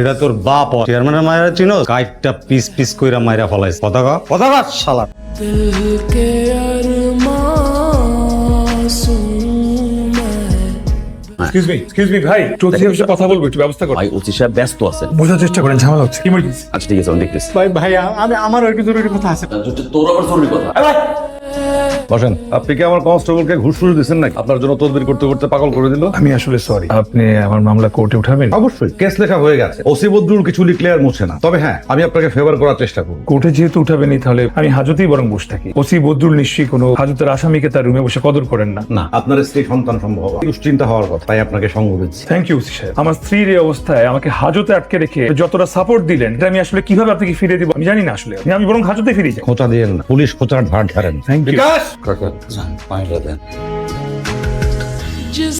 এটা তোর বাপ চেয়ারম্যানের মায়েরা চিনো? কাইটটা পিস পিস কইরা মাইরা ফলাইছে। কথা ক কথা ক শালা এক্সকিউজ মি এক্সকিউজ মি ভাই চৌধুরী সাহেবের সাথে কথা বলব একটু ব্যবস্থা করো। ভাই ওসি সাহেব ব্যস্ত আছেন। বোঝার চেষ্টা করেন ঝামেলা হচ্ছে। ইমার্জেন্সি আচ্ছা ঠিক আছে আমি দেখতেছি। ভাই ভাই আমি আমার একটু জরুরি কথা আছে। তোর আবার জরুরি কথা? বসেন। আপনি কি আমার কনস্টেবলকে ঘুষ দিচ্ছেন নাকি? আপনার জন্য তদবির করতে করতে পাগল করে দিল? আমি আসলে সরি আপনি আমার মামলা কোর্টে উঠাবেন? অবশ্যই কেস লেখা হয়ে গেছে। ওসি বদরুল কিছু লিখলে আর মুছে না। তবে হ্যাঁ আমি আপনাকে ফেভার করার চেষ্টা করব। কোর্টে যেহেতু উঠাবেনই তাহলে আমি হাজতেই বরং বসে থাকি। ওসি বদরুল নিশ্চয়ই কোনো হাজতের আসামিকে তার রুমে বসে কদর করেন না। না আপনার স্ত্রী সন্তান সম্ভব দুশ্চিন্তা হওয়ার কথা তাই আপনাকে সঙ্গ দিচ্ছি। থ্যাংক ইউ ওসি সাহেব। আমার স্ত্রীর এই অবস্থায় আমাকে হাজতে আটকে রেখে যতটা সাপোর্ট দিলেন এটা আমি আসলে কীভাবে আপনাকে ফিরিয়ে দিব আমি জানি না আসলে। আমি- বরং হাজতে ফিরে যাই। খোঁচা দিয়ে না। পুলিশ খোঁচার ধার ধারেন। Thank you Kalkar. Kalkar. Sen banyoda.